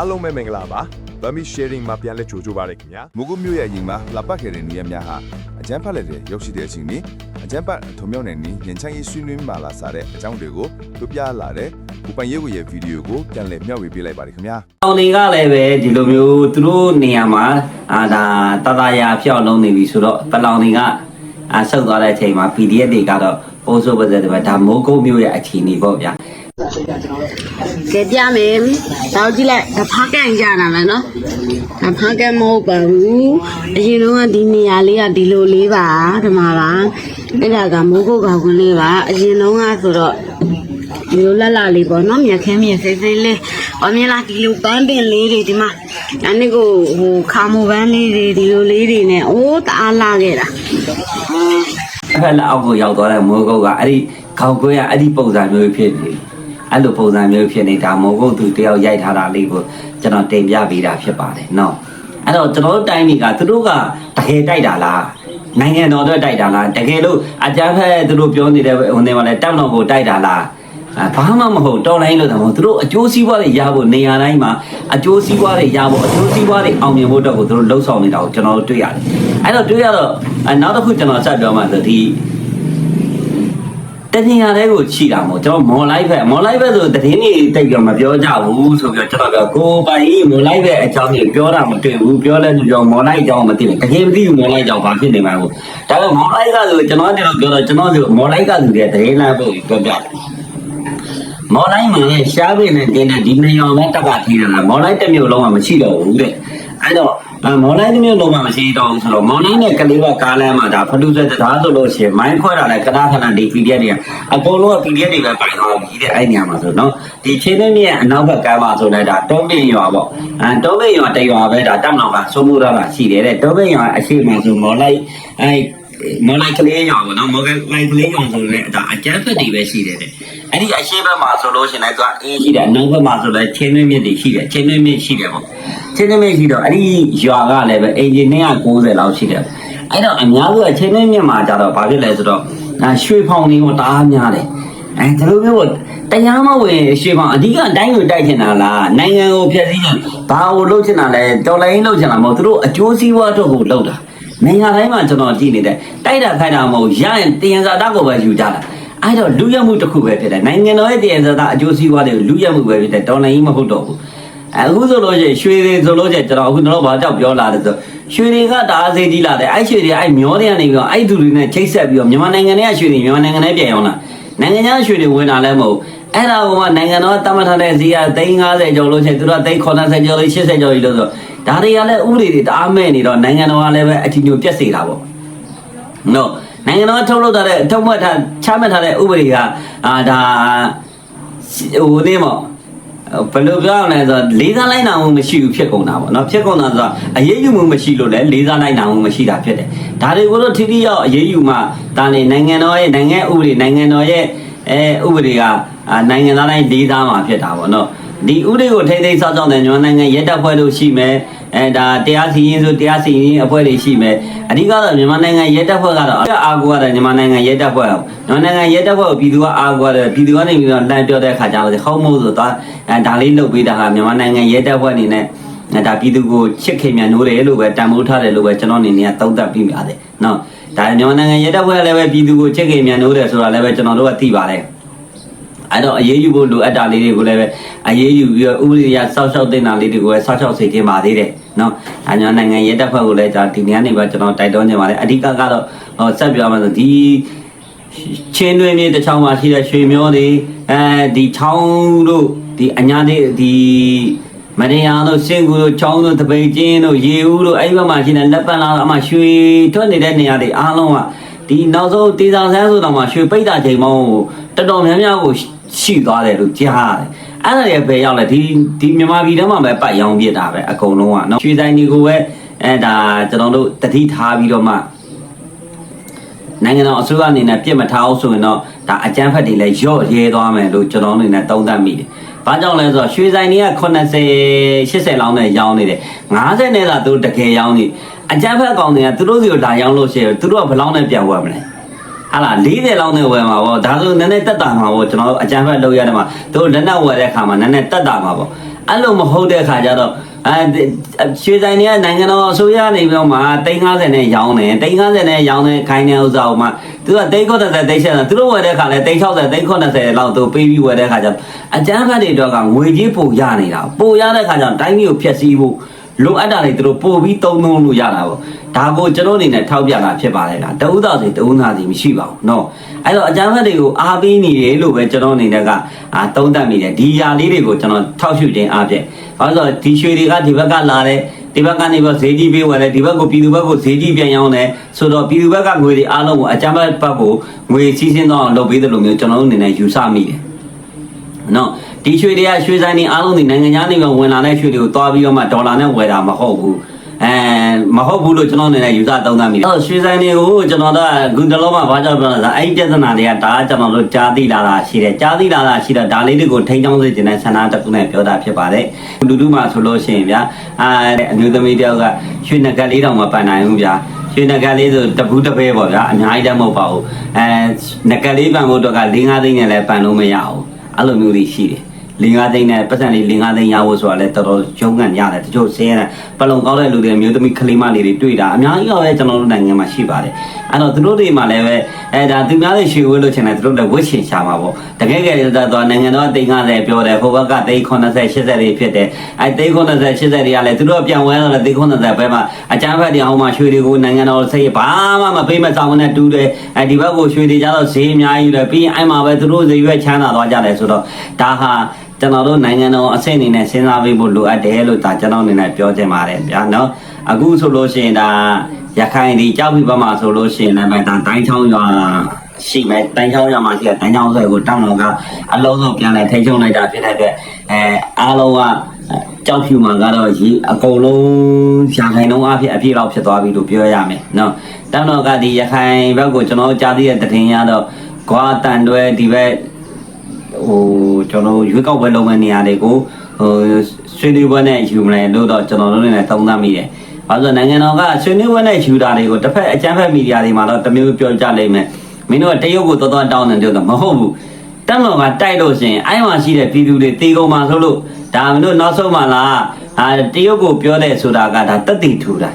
အားလုံးပဲမင်္ဂလာပါဗမီ sharing မှာပြန်လဲကြိုကြပါရခင်ဗျာမုကုမြို့ရဲ့အရင်မှာလှပခဲ့တဲ့နေရာများဟာအကျန်းဖတ်လက်တဲ့ရောက်ရှိတဲ့အချိန်นี้အကျန်းပတ်ထုံမြောက်နေနေညင်ချမ်းရေးဆွေးနွေးမှလာစားတဲ့အကြောင်းတွေကိုပြပြလာတဲ့ဥပန်ရေးကိုရဲ့ဗီဒီယိုကိုပြန်လည်မျှဝေပေးလိုက်ပါတယ်ခင်ဗျာအောင်တွေကလည်းပဲဒီလိုမျိုးသူတို့နေရာမှာအာဒါတတရာဖျောက်လုံးနေပြီဆိုတော့ပလောင်တွေကအာဆုတ်သွားတဲ့အချိန်မှာ PDF တွေကတော့ပိုးဆိုးပါစေတယ်ဗျဒါမိုးကုတ်မျိုးရဲ့အခြေအနေပေါ့ဗျာ ကဲပြမယ်တော့ကြည့်လိုက်တဖားကန်ကြတာမယ်နော်တဖားကန်မဟုတ်ပါဘူးအရင်တော့ကဒီနေရာလေးကဒီလိုလေးပါဒီမှာပါအဲ့ဒါကမိုးကုတ်ကောင်ကွင်းလေးပါအရင်တော့ကဆိုတော့ဒီလိုလက်လာလေးပေါ့နော်မြက်ခင်းမြက်စိမ့်စိမ့်လေးအမြင်လားဒီလိုပန်းပင်လေးတွေဒီမှာအဲ့ဒီကိုဟိုခါမိုပန်းလေးတွေဒီလိုလေးတွေနဲ့အိုးတအားလာခဲ့တာအဲ့ဖက်လက်အောက်ကိုရောက်သွားတဲ့မိုးကုတ်ကအဲ့ဒီခေါက်ကွဲကအဲ့ဒီပုံစံမျိုးဖြစ်နေ အဲ့လိုပုံစံမျိုးဖြစ်နေတာမိုးကုတ်သူတယောက်ရိုက်ထားတာလေးကိုကျွန်တော်တင်ပြပေးတာဖြစ်ပါတယ်နော်အဲ့တော့ကျွန်တော်တို့တိုင်းပြည်ကသူတို့ကတကယ်တိုက်တာလားနိုင်ငံတော်အတွက်တိုက်တာလားတကယ်လို့အကြမ်းဖက်သူတို့ပြောနေတဲ့ဟိုနေမှာလဲတပ်မတော်ကိုတိုက်တာလားအာဘာမှမဟုတ်တော်လိုင်းလို့တော့မဟုတ်သူတို့အကျိုးစီးပွားတွေရဖို့နေရာတိုင်းမှာအကျိုးစီးပွားတွေရဖို့အကျိုးစီးပွားတွေအောင်မြင်ဖို့အတွက်ကိုသူတို့လှုံ့ဆော်နေတာကိုကျွန်တော်တို့တွေ့ရတယ်အဲ့တော့တွေ့ရတော့အာနောက်တစ်ခုကျွန်တော်ဆက်ပြောမှဆိုဒီ တတင်ရတဲ့ကိုချိတာမဟုတ်ကျွန်တော်မော်လိုက်ဘက်မော်လိုက်ဘက်ဆိုတရင်ကြီးတိတ်ပြီးမပြောကြဘူးဆိုပြီးတော့ကျွန်တော်ပြောကိုပိုင်ကြီးမော်လိုက်ဘက်အကြောင်းကြီးပြောတာမတွေ့ဘူးပြောလဲပြောမော်လိုက်အကြောင်းမသိဘူးတကယ်မသိဘူးမော်လိုက်အကြောင်းဘာဖြစ်နေမှာကိုဒါပေမဲ့မော်လိုက်ကဆိုကျွန်တော်တို့ပြောတော့ကျွန်တော်တို့မော်လိုက်ကဆိုတဲ့တရင်လာဖို့ပြောပြမော်လိုက်မှာရှားပင်နဲ့တင်းတဲ့ဒီနေရောင်ပဲတက်ကထီးတယ်လားမော်လိုက်တစ်မျိုးလုံးကမရှိတော့ဘူးတဲ့ အဲ့တော့အမော်လိုက်တစ်မျိုးလုံးမှမရှိတော့ဘူးဆိုတော့မော်လိုက်နဲ့ကလေးကကားလမ်းမှာဒါဖတူဆက်တရားဆိုလို့ရှိရင်မိုင်းခွဲတာလည်းကနာခဏဒီ PDF တွေကအကုန်လုံးက PDF တွေပဲပိုင်သွားပြီတဲ့အဲ့ညမှာဆိုတော့ဒီချင်းင်းမြင့်အနောက်ဘက်ကမ်းမှာဆိုလည်းဒါတုံးပင်ရွာပေါ့အဲတုံးပင်ရွာတရွာပဲဒါတက်မလောက်ကစိုးမိုးရတာရှိတယ်တဲ့တုံးပင်ရွာအရှိမဆိုမော်လိုက်အဲ မော်လိုက်ကလေးရွာပေါ့နော်မော်လိုက်ကလေးရွာဆိုလည်းဒါအကျန်းဖက်တွေပဲရှိတယ်တဲ့အဲ့ဒီအရှိဘက်မှာဆိုလို့ရှိရင်လည်းသူကအေးရှိတယ်အနောက်ဘက်မှာဆိုလည်းချင်းင်းမြင့်တွေရှိတယ်ချင်းင်းမြင့်ရှိတယ်ပေါ့ချင်းင်းမြင့်ရှိတော့အဲ့ဒီရွာကလည်းပဲအင်ဂျင်290လောက်ရှိတယ်အဲ့တော့အများစုကချင်းင်းမြင့်မှာကြတော့ဘာဖြစ်လဲဆိုတော့ဒါရွှေဖောင်တွေကိုတအားများတယ်အဲဒီလိုမျိုးတရားမဝင်ရွှေဖောင်အဓိကအတိုင်းကိုတိုက်ချင်တာလားနိုင်ငံကိုဖျက်ဆီးချင်ဘာကိုလုပ်ချင်တာလဲတော်လိုင်းလုပ်ချင်တာမဟုတ်သူတို့အကျိုးစီးပွားတော့ကိုလုပ်တာ နိုင်ငံတိုင်းမှာကျွန်တော်ကြည့်နေတယ်တိုက်တာခိုက်တာမဟုတ်ရရင်တယံဇာတာကိုပဲယူကြတာအဲ့တော့လူရမှုတစ်ခုပဲဖြစ်တယ်နိုင်ငံတော်ရဲ့တယံဇာတာအကျိုးစီးပွားတွေကိုလူရမှုပဲဖြစ်တယ်တော်လိုင်းကြီးမဟုတ်တော့ဘူးအခုဆိုလို့ရှိရင်ရွှေတွေဆိုလို့ရှိရင်ကျွန်တော်အခုတော့ဘာကြောက်ပြောလာတယ်ဆိုရွှေတွေကတအားသေးကြီးလာတယ်အဲ့ရွှေတွေအဲ့မျောတွေကနေပြီးတော့အဲ့သူတွေနဲ့ချိတ်ဆက်ပြီးတော့မြန်မာနိုင်ငံထဲကရွှေတွေမြန်မာနိုင်ငံထဲပြန်ရောက်လာနိုင်ငံခြားရွှေတွေဝင်လာလဲမဟုတ်အဲ့ဒါကနိုင်ငံတော်တတ်မှတ်ထားတဲ့ဈေးက350ကျော်လို့ရှိရင်သူတို့က380ကျော်လို့80ကျော်ကြီးလို့ဆို ဒါတွေကလည်းဥပဒေတွေတအားမဲ့နေတော့နိုင်ငံတော်ကလည်းပဲအထီးညိုပြက်စေတာပေါ့နော်နိုင်ငံတော်ထုတ်လုပ်ထားတဲ့ထုတ်မှတ်ထားချမှတ်ထားတဲ့ဥပဒေကအာဒါဟိုနေမော်ဘယ်လိုပြောရမလဲဆိုတော့လေးစားလိုက်နိုင်မှုမရှိဘူးဖြစ်ကုန်တာပေါ့နော်ဖြစ်ကုန်တာဆိုတော့အရေးယူမှုမရှိလို့လည်းလေးစားလိုက်နိုင်မှုမရှိတာဖြစ်တယ်ဒါတွေကိုတော့ထိထိရောက်အရေးယူမှဒါနေနိုင်ငံတော်ရဲ့နိုင်ငံဥပဒေနိုင်ငံတော်ရဲ့အဲဥပဒေကအာနိုင်ငံသားတိုင်းလေးစားမှာဖြစ်တာပေါ့နော် ဒီဥပဒေကိုထိမ့်သိမ်းစောင့်ရှောက်တဲ့မြန်မာနိုင်ငံရဲတပ်ဖွဲ့တို့ရှိမယ်အဲဒါတရားစီရင်ဆိုတရားစီရင်အဖွဲ့တွေရှိမယ်အဓိကတော့မြန်မာနိုင်ငံရဲတပ်ဖွဲ့ကတော့အာကိုရတယ်မြန်မာနိုင်ငံရဲတပ်ဖွဲ့မြန်မာနိုင်ငံရဲတပ်ဖွဲ့ကိုပြည်သူကအာကိုရတယ်ပြည်သူကနေပြီးတော့လမ်းပြောတဲ့ခါကျတော့ဟောက်မို့ဆိုတော့အဲဒါလေးလုပ်ပေးတာကမြန်မာနိုင်ငံရဲတပ်ဖွဲ့အနေနဲ့အဲဒါပြည်သူကိုချစ်ခင်မြန်နိုးတယ်လို့ပဲတန်ဖိုးထားတယ်လို့ပဲကျွန်တော်အနေနဲ့သုံးသပ်ပြီးပါတယ်နော်ဒါမြန်မာနိုင်ငံရဲတပ်ဖွဲ့ကလည်းပဲပြည်သူကိုချစ်ခင်မြန်နိုးတယ်ဆိုတာလည်းပဲကျွန်တော်တို့ကသိပါတယ် အဲ့တော့အရေးယူဖို့လိုအပ်တာလေးတွေကိုလည်းပဲအရေးယူပြီးတော့ဥပဒေရစောက်ရှောက်တင်တာလေးတွေကိုလည်းစောက်ရှောက်စေခြင်းပါသေးတယ်နော်။အညာနိုင်ငံရဲတပ်ဖွဲ့ကိုလည်းကျွန်တော်ဒီနေ့ကနေပဲကျွန်တော်တိုက်တွန်းခြင်းပါတယ်။အဓိကကတော့ဟောဆက်ပြောမှဆိုဒီချင်းတွင်မြေတစ်ချောင်းမှာရှိတဲ့ရွှေမျောတွေအဲဒီချောင်းတို့ဒီအညာတွေဒီမရယာတို့စင်ကူတို့ချောင်းတို့တပိတ်ကျင်းတို့ရေဦးတို့အဲ့ဒီဘက်မှာရှိတဲ့လက်ပံလာအမှရွှေထွက်နေတဲ့နေရာတွေအားလုံးက ဒီနောက်ဆုံးတေးဆောင်ဆန်းဆိုတော့မှရွှေပိတ်တာချိန်ပေါင်းကိုတော်တော်များများကိုရှိသွားတယ်လို့ကြားရတယ်။အဲ့ဒါတွေပဲရောက်လဲဒီဒီမြန်မာပြည်ထဲမှာပဲပတ်ရောင်းပြစ်တာပဲအကုန်လုံးကနော်ရွှေဆိုင်တွေကိုပဲအဲဒါကျွန်တော်တို့တတိထားပြီးတော့မှနိုင်ငံတော်အစိုးရအနေနဲ့ပြစ်မထားအောင်ဆိုရင်တော့ဒါအကြမ်းဖက်တွေလည်းရော့ရဲသွားမယ်လို့ကျွန်တော်အနေနဲ့သုံးသပ်မိတယ်။ ဘာကြောင့်လဲဆိုတော့ရွှေဆိုင်တွေက80 80လောက်နဲ့ရောင်းနေတယ်။50နဲ့သာသူတို့တကယ်ရောင်းနေအကြမ်းဖက်ကောင်တွေကသူတို့စီကိုဒါရောင်းလို့ရှိရင်သူတို့ကဘယ်လောက်နဲ့ပြန်ဝယ်မလဲ။ဟာလား40လောက်နဲ့ဝယ်မှာပေါ့ဒါဆိုနည်းနည်းတက်တာမှာပေါ့ကျွန်တော်တို့အကြမ်းဖက်လုပ်ရတဲ့မှာသူတို့လက်နက်ဝယ်တဲ့အခါမှာနည်းနည်းတက်တာမှာပေါ့အဲ့လိုမဟုတ်တဲ့ခါကျတော့ အဲရွှေဆိုင်တွေကနိုင်ငံတော်အစိုးရနေပြီးတော့မှ350နဲ့ရောင်းတယ်350နဲ့ရောင်းတဲ့ခိုင်းတဲ့ဥစ္စာကိုမှသူက390 380သူတို့ဝယ်တဲ့ခါလဲ360 390လောက်သူပေးပြီးဝယ်တဲ့ခါကျတော့အကျန်းဖတ်တွေတော့ကငွေကြီးပို့ရနေတာပို့ရတဲ့ခါကျတော့တိုင်းပြည်ကိုဖျက်ဆီးဖို့ လိုအပ်တာတွေသူတို့ပို့ပြီးသုံးသုံးလို့ရတာပေါ့ဒါကိုကျွန်တော်အနေနဲ့ထောက်ပြတာဖြစ်ပါတယ်လားတဦးသားစီတဦးသားစီမရှိပါဘူးเนาะအဲ့တော့အကြမ်းဖက်တွေကိုအားပေးနေတယ်လို့ပဲကျွန်တော်အနေနဲ့ကအာသုံးသပ်မိတယ်ဒီຢာလေးတွေကိုကျွန်တော်ထောက်ရှုခြင်းအားဖြင့်ဘာလို့လဲဆိုတော့ဒီရွှေတွေကဒီဘက်ကလာတယ်ဒီဘက်ကနေပြီးဈေးကြီးပေးဝယ်တယ်ဒီဘက်ကိုပြည်သူဘက်ကိုဈေးကြီးပြန်ရောင်းတယ်ဆိုတော့ပြည်သူဘက်ကငွေတွေအားလုံးကိုအကြမ်းဖက်ဘက်ကိုငွေစီးဆင်းတော့အောင်လုပ်ပေးတယ်လို့မျိုးကျွန်တော်တို့အနေနဲ့ယူဆမိတယ် နော် ဒီရွှေတွေကရွှေဆိုင်တွေအားလုံးဒီနိုင်ငံခြားနိုင်ငံဝင်လာတဲ့ရွှေတွေကိုတွားပြီးတော့မှဒေါ်လာနဲ့ဝယ်တာမဟုတ်ဘူးအဲမဟုတ်ဘူးလို့ကျွန်တော်အနေနဲ့ယူဆသုံးသပ်မိတယ်အဲ့တော့ရွှေဆိုင်တွေကိုကျွန်တော်တို့ကဂုတလုံးမှာဘာကြောင့်ပြောလဲဆိုတော့အဲ့ဒီပြဿနာတွေကဒါကကျွန်တော်တို့ကြားသိလာတာရှိတယ်ကြားသိလာတာရှိတော့ဒါလေးတွေကိုထိန်းချောင်းစေချင်တဲ့ဆန္ဒတစ်ခုနဲ့ပြောတာဖြစ်ပါတယ်လူလူမှဆိုလို့ရှိရင်ဗျာအာအမျိုးသမီးတယောက်ကရွှေနဂတ်လေးတောင်မပန်နိုင်ဘူးဗျာရွှေနဂတ်လေးဆိုတပူးတစ်ပဲပေါ့ဗျာအများကြီးတတ်မဟုတ်ပါဘူးအဲနဂတ်လေးပန်ဖို့တော့က၄၅သိန်းနဲ့လည်းပန်လို့မရဘူးအဲ့လိုမျိုးတွေရှိတယ် ၄၅သိန်းနဲ့ပတ်စံလေး၄၅သိန်းရဖို့ဆိုတာလည်းတော်တော်ရုံးကန်ရတယ်တချို့ဆင်းရဲတယ်ပလုံကောင်းတဲ့လူတွေမျိုးသမီးကလေးမလေးတွေတွေ့တာအများကြီးတော့ပဲကျွန်တော်တို့နိုင်ငံမှာရှိပါတယ်အဲ့တော့သူတို့တွေမှာလည်းပဲအဲဒါသူများတွေရွှေဝဲလို့ချင်တယ်သူတို့လည်းဝှက်ရှင်ရှာမှာပေါ့တကယ်ကယ်တော့နိုင်ငံတော်သိန်း50ပြောတယ်ဟိုဘက်ကသိန်း80 80တွေဖြစ်တယ်အဲသိန်း80 80တွေကလည်းသူတို့ပြန်ဝဲတော့လည်းသိန်း80ဘဲမှာအကြမ်းဖက်တွေအောင်မှရွှေတွေကိုနိုင်ငံတော်စိတ်ဘာမှမပေးမဆောင်နဲ့တူးတယ်အဲဒီဘက်ကိုရွှေတွေကြတော့ဈေးအများကြီးတယ်ပြီးရင်အဲ့မှာပဲသူတို့ဈေးရွက်ချမ်းသာသွားကြတယ်ဆိုတော့ဒါဟာ ကျွန်တော်တို့နိုင်ငံတော်အဆင့်အနေနဲ့စဉ်းစားပေးဖို့လိုအပ်တယ်လို့ဒါကျွန်တော်အနေနဲ့ပြောချင်ပါတယ်ဗျာနော်အခုဆိုလို့ရှိရင်ဒါရခိုင်ဒီကြောက်ပြီးပါမှာဆိုလို့ရှိရင်လည်းဒါတိုင်းချောင်းရွာရှိမယ်တန်းချောင်းရမှာရှိတဲ့တန်းချောင်းဆွဲကိုတောင်းတော်ကအလုံးစုံပြန်လဲထိချုံလိုက်တာဖြစ်တဲ့အတွက်အဲအားလုံးကကြောက်ဖြူမှာကတော့ရေအကုန်လုံးရခိုင်လုံးအဖြစ်အပြည့်တော့ဖြစ်သွားပြီလို့ပြောရမယ်နော်တောင်းတော်ကဒီရခိုင်ဘက်ကိုကျွန်တော်ကြားသိတဲ့တင်ရတော့ကွာတန်တွဲဒီဘက် ဟိုကျွန်တော်ရွေးကောက်ပွဲလုပ်မယ့်နေရာတွေကိုဟိုဆွေးနွေးပွဲနဲ့ယူမလဲလို့တော့ကျွန်တော်တို့လည်းသုံးသပ်မိတယ်။ဘာလို့လဲနိုင်ငံတော်ကဆွေးနွေးပွဲနဲ့ယူတာတွေကိုတစ်ဖက်အကြမ်းဖက်မီဒီယာတွေမှာတော့တစ်မျိုးပြောကြလိမ့်မယ်။မင်းတို့ကတရုတ်ကိုတော်တော်တောင်းတယ်ပြောတော့မဟုတ်ဘူး။တက်တော်ကတိုက်လို့ရှိရင်အဲ့မှာရှိတဲ့ပြည်သူတွေတေကုန်မှာဆိုလို့ဒါမင်းတို့နောက်ဆုံးမှလားအာတရုတ်ကိုပြောတဲ့ဆိုတာကဒါတက်တိထူတာ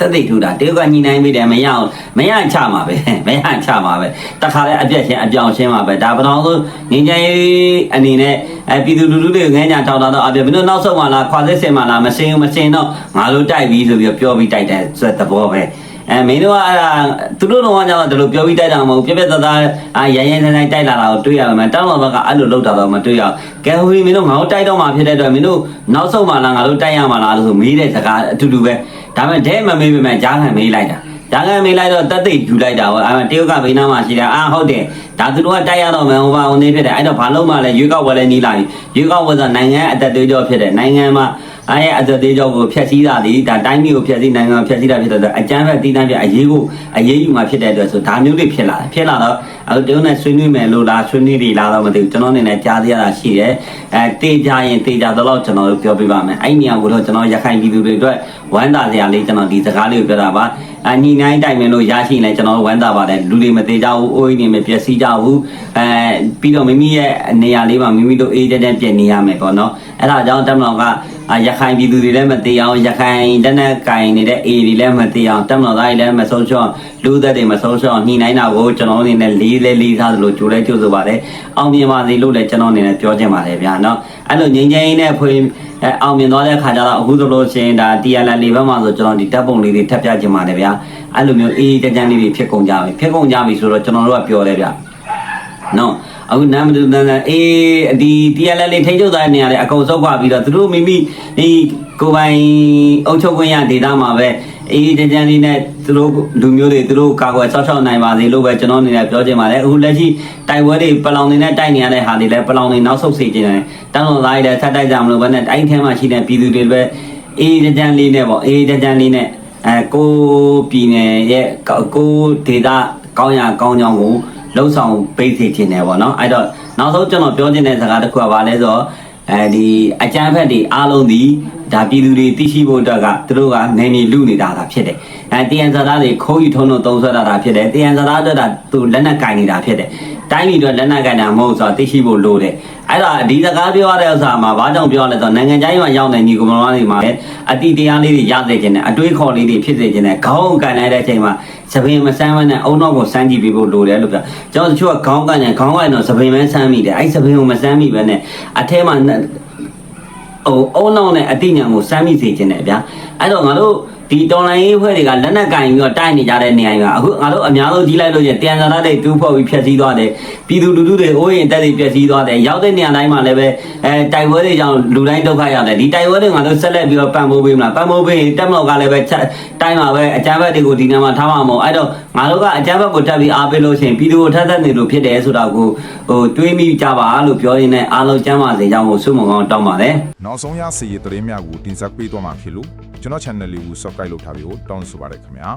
တက်တိထူတာတရုတ်ကညီနိုင်ပြီတယ်မရအောင်မရချမှာပဲမရချမှာပဲတခါလဲအပြက်ချင်းအပြောင်ချင်းမှာပဲဒါပထောင်ဆုံးငင်းကြရေးအနေနဲ့အဲပြည်သူလူထုတွေငင်းညာထောက်တာတော့အပြက်မင်းတို့နောက်ဆုံးမှလားခွာစစ်စင်မှလားမစင်ဘူးမစင်တော့ငါတို့တိုက်ပြီဆိုပြီးပြောပြီးတိုက်တဲ့ဆိုတဲ့သဘောပဲအဲမင်းတို့ကအဲ့ဒါသူတို့တော့ကတော့ဒီလိုပြောပြီးတိုက်တာမဟုတ်ဘူးပြက်ပြက်သားသားအာရရင်ဆိုင်ဆိုင်တိုက်လာတာကိုတွေ့ရမှာတောင်းတော့ဘက်ကအဲ့လိုလောက်တာတော့မတွေ့ရအောင်ကဲဟိုမင်းတို့ငါတို့တိုက်တော့မှဖြစ်တဲ့အတွက်မင်းတို့နောက်ဆုံးမှလားငါတို့တိုက်ရမှာလားလို့ဆိုမေးတဲ့စကားအတူတူပဲ ဒါပေမဲ့ဒဲမမေးပေမဲ့ဂျားခံမေးလိုက်တာဂျားခံမေးလိုက်တော့တက်သိယူလိုက်တာဟောအဲ့တရုတ်ကဘေးနားမှာရှိတာအာဟုတ်တယ်ဒါသူတို့ကတိုက်ရတော့မယ်ဟိုပါဟိုနေဖြစ်တယ်အဲ့တော့ဘာလို့မှလဲရွေးကောက်ဝယ်လဲနီးလာပြီရွေးကောက်ဝယ်ဆိုနိုင်ငံအသက်သွေးကြောဖြစ်တယ်နိုင်ငံမှာ အားရဲ့အသက်သေးကြောင့်ကိုဖျက်ဆီးတာဒီဒါတိုင်းပြည်ကိုဖျက်ဆီးနိုင်ငံကိုဖျက်ဆီးတာဖြစ်တဲ့အတွက်အကြမ်းဖက်တည်တံ့ပြအရေးကိုအရေးယူမှာဖြစ်တဲ့အတွက်ဆိုဒါမျိုးတွေဖြစ်လာတယ်ဖြစ်လာတော့အခုတုံးနဲ့ဆွေးနွေးမယ်လို့လားဆွေးနွေးပြီလားတော့မသိဘူးကျွန်တော်အနေနဲ့ကြားသိရတာရှိတယ်အဲတေးကြရင်တေးကြတော့ကျွန်တော်တို့ပြောပြပါမယ်အဲ့နေရာကိုတော့ကျွန်တော်ရခိုင်ပြည်သူတွေအတွက်ဝမ်းသာစရာလေးကျွန်တော်ဒီစကားလေးကိုပြောတာပါအညီနိုင်တိုင်မယ်လို့ရရှိရင်လည်းကျွန်တော်တို့ဝမ်းသာပါတယ်လူတွေမသေးကြဘူးအိုးအိမ်တွေမပျက်စီးကြဘူးအဲပြီးတော့မိမိရဲ့နေရာလေးမှာမိမိတို့အေးတဲ့တဲ့ပြင်နေရမယ်ပေါ့နော်အဲ့ဒါကြောင့်တမန်တော်က အာရခိုင်ပြည်သူတွေလည်းမသိအောင်ရခိုင်တနက်ကင်နေတဲ့အေတွေလည်းမသိအောင်တက်မတော်သားတွေလည်းမဆုံးရှုံးလူသက်တွေမဆုံးရှုံးညှိနှိုင်းတာကိုကျွန်တော်အနေနဲ့လေးလေးလေးစားသလိုကြိုးလဲကြိုးဆိုပါတယ်အောင်မြင်ပါစေလို့လည်းကျွန်တော်အနေနဲ့ပြောချင်ပါတယ်ဗျာနော်အဲ့လိုငြိမ်းချမ်းရေးနဲ့ဖွေအဲအောင်မြင်သွားတဲ့ခါကျတော့အခုဆိုလို့ရှိရင်ဒါ TLL လေးဘက်မှာဆိုကျွန်တော်ဒီတပ်ပုံလေးတွေထပ်ပြချင်ပါတယ်ဗျာအဲ့လိုမျိုးအေးကြမ်းကြမ်းလေးတွေဖြစ်ကုန်ကြပြီဖြစ်ကုန်ကြပြီဆိုတော့ကျွန်တော်တို့ကပြောတယ်ဗျာနော် အခုနာမတူတန်တန်အေးဒီ TLL လေးထိန်းချုပ်တဲ့နေရာတွေအကုန်စုပ်ခွာပြီးတော့သူတို့မိမိဒီကိုယ်ပိုင်အုပ်ချုပ်ခွင့်ရဒေတာမှာပဲအေးတကြံလေးနဲ့သူတို့လူမျိုးတွေသူတို့ကာကွယ်ဆောက်ရှောက်နိုင်ပါစေလို့ပဲကျွန်တော်အနေနဲ့ပြောချင်ပါတယ်အခုလက်ရှိတိုက်ပွဲတွေပလောင်နေနဲ့တိုက်နေရတဲ့ဟာတွေလည်းပလောင်နေနောက်ဆုတ်စေချင်တယ်တန်းတော်သားတွေလည်းဆက်တိုက်ကြမလို့ပဲနဲ့တိုင်းထဲမှာရှိတဲ့ပြည်သူတွေပဲအေးတကြံလေးနဲ့ပေါ့အေးတကြံလေးနဲ့အဲကိုပြည်နယ်ရဲ့ကိုဒေတာကောင်းရကောင်းကြောင်းကို လှုပ်ဆောင်ပေးစီခြင်းတယ်ပေါ့နော်အဲ့တော့နောက်ဆုံးကျွန်တော်ပြောချင်တဲ့စကားတစ်ခုကဘာလဲဆိုတော့အဲဒီအကြမ်းဖက်တွေအားလုံးဒီဒါပြည်သူတွေသိရှိဖို့အတွက်ကသူတို့ကနေနေလူနေတာသာဖြစ်တယ်အဲတယန်ဇာတာတွေခိုးယူထုံးလို့သုံးဆွဲတာတာဖြစ်တယ်တယန်ဇာတာအတွက်ကသူလက်နက်ကင်နေတာဖြစ်တယ်တိုင်းပြည်အတွက်လက်နက်ကင်တာမဟုတ်ဆိုတော့သိရှိဖို့လိုတယ်အဲ့ဒါဒီစကားပြောရတဲ့ဥစ္စာမှာဘာကြောင့်ပြောရလဲဆိုတော့နိုင်ငံခြားရေးမှာရောက်တဲ့ညီကောင်မတော်တွေမှာလည်းအတိတရားလေးတွေရစေခြင်းနဲ့အတွေးခေါ်လေးတွေဖြစ်စေခြင်းနဲ့ခေါင်းကန်လိုက်တဲ့အချိန်မှာ သပင်မဆမ်းမနဲ့အုံနောက်ကိုစမ်းကြည့်ပေးဖို့လိုတယ်လို့ပြောကျွန်တော်တို့တချို့ကခေါင်းကန်ရင်ခေါင်းကန်တော့သပင်မဆမ်းမိတယ်အဲ့သပင်ကိုမဆမ်းမိပဲနဲ့အထဲမှာဟိုအုံနောက်နဲ့အတိညာကိုစမ်းမိစေခြင်းနဲ့ဗျာအဲ့တော့ငါတို့ ဒီတော်လိုင်းရေးဖွဲ့တွေကလက်နက်ကင်ပြီးတော့တိုက်နေကြတဲ့နေရာကအခုငါတို့အများဆုံးကြီးလိုက်လို့ချင်းတန်စာရတွေတူးဖော်ပြီးဖျက်ဆီးသွားတယ်ပြည်သူလူထုတွေအိုးရင်တက်တွေဖျက်ဆီးသွားတယ်ရောက်တဲ့နေရာတိုင်းမှာလည်းပဲအဲတိုက်ပွဲတွေကြောင့်လူတိုင်းဒုက္ခရောက်တယ်ဒီတိုက်ပွဲတွေငါတို့ဆက်လက်ပြီးတော့ပံ့ပိုးပေးမလားပံ့ပိုးပေးရင်တက်မလို့ကလည်းပဲတိုင်းမှာပဲအကြမ်းဖက်တွေကိုဒီနေရာမှာထားမှာမဟုတ်အဲ့တော့ငါတို့ကအကြမ်းဖက်ကိုတက်ပြီးအားပေးလို့ချင်းပြည်သူကိုထပ်ထပ်နေလို့ဖြစ်တယ်ဆိုတော့ကိုဟိုတွေးမိကြပါလို့ပြောရင်းနဲ့အားလုံးကျမ်းပါစေကြောင်းကိုဆုမွန်ကောင်းတောင်းပါတယ်နောက်ဆုံးရစီရသတင်းများကိုတင်ဆက်ပေးသွားမှာဖြစ်လို့ ကျွန်တော် channel လေးကို subscribe လုပ်ထားပြီးတော့တောင်းဆိုပါရခင်ဗျာ